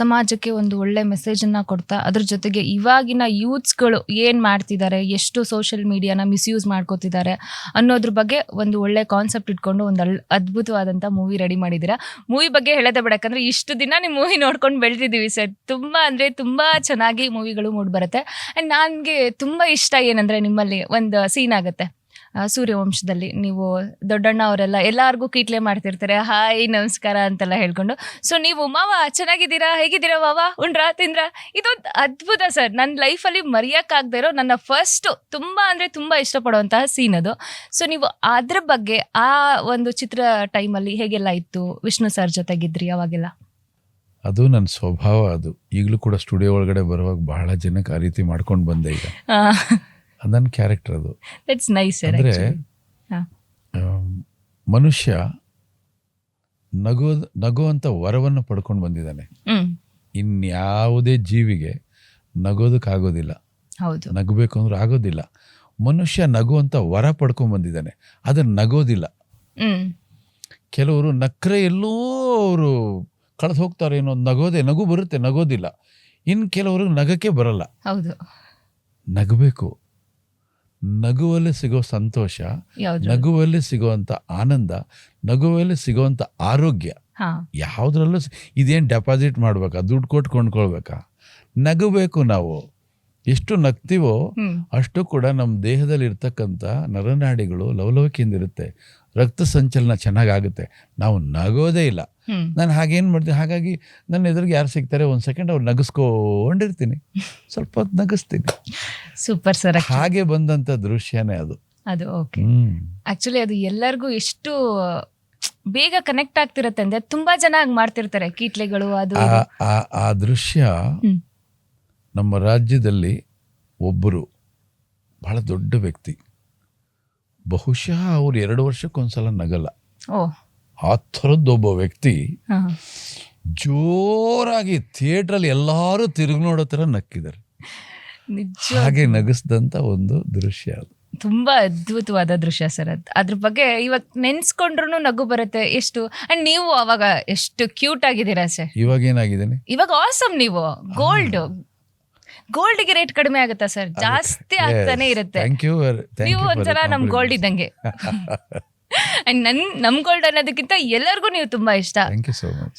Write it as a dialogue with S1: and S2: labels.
S1: ಸಮಾಜಕ್ಕೆ ಒಂದು ಒಳ್ಳೆ ಮೆಸೇಜನ್ನು ಕೊಡ್ತಾ, ಅದ್ರ ಜೊತೆಗೆ ಇವಾಗಿನ ಯೂತ್ಸ್ಗಳು ಏನು ಮಾಡ್ತಿದ್ದಾರೆ, ಎಷ್ಟು ಸೋಷಿಯಲ್ ಮೀಡಿಯಾನ ಮಿಸ್ಯೂಸ್ ಮಾಡ್ಕೋತಿದ್ದಾರೆ ಅನ್ನೋದ್ರ ಬಗ್ಗೆ ಒಂದು ಒಳ್ಳೆ ಕಾನ್ಸೆಪ್ಟ್ ಇಟ್ಕೊಂಡು ಒಂದು ಅದ್ಭುತವಾದಂತ ಮೂವಿ ರೆಡಿ ಮಾಡಿದ್ದೀರಾ. ಮೂವಿ ಬಗ್ಗೆ ಹೇಳೋದೇ ಬೇಡ, ಯಾಕಂದ್ರೆ ಇಷ್ಟು ದಿನ ನೀವು ಮೂವಿ ನೋಡ್ಕೊಂಡು ಬೆಳೆದಿದ್ದೀವಿ ಸರ್. ತುಂಬ ಅಂದರೆ ತುಂಬ ಚೆನ್ನಾಗಿ ಮೂವಿಗಳು ಮೂಡ್ ಬರುತ್ತೆ. ಆ್ಯಂಡ್ ನನಗೆ ತುಂಬ ಇಷ್ಟ ಏನಂದರೆ ನಿಮ್ಮಲ್ಲಿ ಒಂದು ಸೀನ್ ಆಗುತ್ತೆ. ಸೂರ್ಯವಂಶದಲ್ಲಿ ನೀವು ದೊಡ್ಡಣ್ಣ ಅವರೆಲ್ಲ ಎಲ್ಲಾರ್ಗೂ ಕೀಟ್ಲೆ ಮಾಡ್ತಿರ್ತಾರೆ. ಹಾಯ್ ನಮಸ್ಕಾರ ಅಂತೆಲ್ಲ ಹೇಳ್ಕೊಂಡು. ಸೊ ನೀವು ಮಾವ ಚೆನ್ನಾಗಿದ್ದೀರಾ? ಹೇಗಿದ್ದೀರಾ ಮಾವ? ಉಂಡ್ರಾ ತಿಂದ್ರ? ಇದೊಂದು ಅದ್ಭುತ ಸರ್. ನನ್ನ ಲೈಫಲ್ಲಿ ಮರೆಯೋಕ್ಕಾಗದೇ ಇರೋ ನನ್ನ ಫಸ್ಟ್ ತುಂಬ ಅಂದರೆ ತುಂಬ ಇಷ್ಟಪಡುವಂತಹ ಸೀನ್ ಅದು. ಸೊ ನೀವು ಅದ್ರ ಬಗ್ಗೆ ಆ ಒಂದು ಚಿತ್ರ ಟೈಮಲ್ಲಿ ಹೇಗೆಲ್ಲ ಇತ್ತು? ವಿಷ್ಣು ಸರ್ ಜೊತೆಗಿದ್ರಿ ಅವಾಗೆಲ್ಲ?
S2: ಅದು ನನ್ನ ಸ್ವಭಾವ ಅದು. ಈಗಲೂ ಕೂಡ ಸ್ಟುಡಿಯೋ ಒಳಗಡೆ ಬರುವಾಗ ಬಹಳ ಜನಕ್ಕೆ ಆ ರೀತಿ ಮಾಡ್ಕೊಂಡು ಬಂದೆ ಈಗ. ನನ್ನ ಕ್ಯಾರೆಕ್ಟರ್ ಅದು.
S1: ಇಟ್ಸ್ ನೈಸ್
S2: ಅಂದರೆ. ಮನುಷ್ಯ ನಗೋ ನಗುವಂಥ ವರವನ್ನು ಪಡ್ಕೊಂಡು ಬಂದಿದ್ದಾನೆ. ಇನ್ಯಾವುದೇ ಜೀವಿಗೆ ನಗೋದಕ್ಕಾಗೋದಿಲ್ಲ.
S1: ಹೌದು.
S2: ನಗಬೇಕು ಅಂದ್ರೆ ಆಗೋದಿಲ್ಲ. ಮನುಷ್ಯ ನಗುವಂಥ ವರ ಪಡ್ಕೊಂಡು ಬಂದಿದ್ದಾನೆ ಅದನ್ನು ನಗೋದಿಲ್ಲ. ಕೆಲವರು ನಕ್ರೆ ಎಲ್ಲೋ ಅವರು ಕಳೆದು ಹೋಗ್ತಾರೆ ಏನೋ ನಗೋದೆ ನಗು ಬರುತ್ತೆ ನಗೋದಿಲ್ಲ. ಇನ್ನು ಕೆಲವರು ನಗಕ್ಕೆ ಬರಲ್ಲ.
S1: ಹೌದು.
S2: ನಗಬೇಕು. ನಗುವಲ್ಲಿ ಸಿಗೋ ಸಂತೋಷ ನಗುವಲ್ಲಿ ಸಿಗುವಂಥ ಆನಂದ ನಗುವಲ್ಲಿ ಸಿಗುವಂತ ಆರೋಗ್ಯ ಯಾವ್ದ್ರಲ್ಲೂ ಇದೇನು ಡೆಪಾಸಿಟ್ ಮಾಡ್ಬೇಕಾ? ದುಡ್ಡು ಕೊಟ್ಟು ಕೊಂಡ್ಕೊಳ್ಬೇಕಾ? ನಗಬೇಕು ನಾವು. ಎಷ್ಟು ನಗ್ತೀವೋ ಅಷ್ಟು ಕೂಡ ನಮ್ಮ ದೇಹದಲ್ಲಿ ಇರ್ತಕ್ಕಂಥ ನರನಾಡಿಗಳು ಲವಲವಿಕೆಯಿಂದ ಇರುತ್ತೆ ರಕ್ತ ಸಂಚಲನ ಚೆನ್ನಾಗಾಗುತ್ತೆ. ನಾವು ನಗೋದೇ ಇಲ್ಲ. ನಾನು ಹಾಗೇನು ಮಾಡ್ತೀನಿ ಹಾಗಾಗಿ ನನ್ನ ಎದುರಿಗೆ ಯಾರು ಸಿಗ್ತಾರೆ ಒಂದು ಸೆಕೆಂಡ್ ಅವ್ರು ನಗಿಸ್ಕೊಂಡಿರ್ತೀನಿ. ಸ್ವಲ್ಪ ಹೊತ್ತು ನಗಿಸ್ತೀನಿ.
S1: ಸೂಪರ್ ಸರ್
S2: ಹಾಗೆ ಬಂದಂತ ದೃಶ್ಯನೇ ಅದು.
S1: ಅದು ಓಕೆ ಆಕ್ಚುಲಿ ಅದು ಎಲ್ಲರಿಗೂ ಎಷ್ಟು ಬೇಗ ಕನೆಕ್ಟ್ ಆಗ್ತಿರತ್ತೆ ಅಂದ್ರೆ ತುಂಬಾ ಜನ ಹಾಗೆ ಮಾಡ್ತಿರ್ತಾರೆ ಕೀಟ್ಲೆಗಳು ಅದು
S2: ಆ
S1: ಇದು.
S2: ಆ- ಆ ದೃಶ್ಯ
S1: ಹ್ಮ್.
S2: ನಮ್ಮ ರಾಜ್ಯದಲ್ಲಿ ಒಬ್ಬರು ಬಹಳ ದೊಡ್ಡ ವ್ಯಕ್ತಿ. ಬಹುಶಃ ಅವ್ರು ಎರಡು ವರ್ಷಕ್ಕೊಂದ್ಸಲ ನಗಲ್ಲ.
S1: ಓ.
S2: ಆ ಥರದ್ದೊಬ್ಬ ವ್ಯಕ್ತಿ
S1: ಹಾ.
S2: ಜೋರಾಗಿ ಥಿಯೇಟ್ರಲ್ಲಿ ಎಲ್ಲರೂ ತಿರುಗಿ ನೋಡೋ ಥರ ನಕ್ಕಿದ್ದಾರೆ. ಹಾಗೆ ನಗಿಸ್ದಂತ ಒಂದು ದೃಶ್ಯ ಅದು.
S1: ತುಂಬಾ ಅದ್ಭುತವಾದ ದೃಶ್ಯ ಸರ್ ಅದ್. ಅದ್ರ ಬಗ್ಗೆ ಇವಾಗ ನೆನ್ಸ್ಕೊಂಡ್ರು ನಗು ಬರುತ್ತೆ. ಎಷ್ಟು? ಅಂಡ್ ನೀವು ಅವಾಗ ಎಷ್ಟು ಕ್ಯೂಟ್ ಆಗಿದ್ದೀರಾ ಸರ್?
S2: ಇವಾಗ ಏನಾಗಿದ್ದೀನಿ?
S1: ಇವಾಗ ಆಸಮ್ ನೀವು. ಗೋಲ್ಡ್ ಗೋಲ್ಡ್ಗೆ ರೇಟ್ ಕಡಿಮೆ ಆಗುತ್ತಾ ಸರ್? ಜಾಸ್ತಿ ಆಗ್ತಾನೆ ಇರುತ್ತೆ. ನೀವು ಒಂಥರ ನಮ್ ಗೋಲ್ಡ್ ಇದ್ದಂಗೆ. ಅಂಡ್ ನನ್ ನಮ್ ಗೋಲ್ಡ್ ಅನ್ನೋದಕ್ಕಿಂತ ಎಲ್ಲರಿಗೂ ನೀವು ತುಂಬಾ ಇಷ್ಟ.
S2: Thank you so much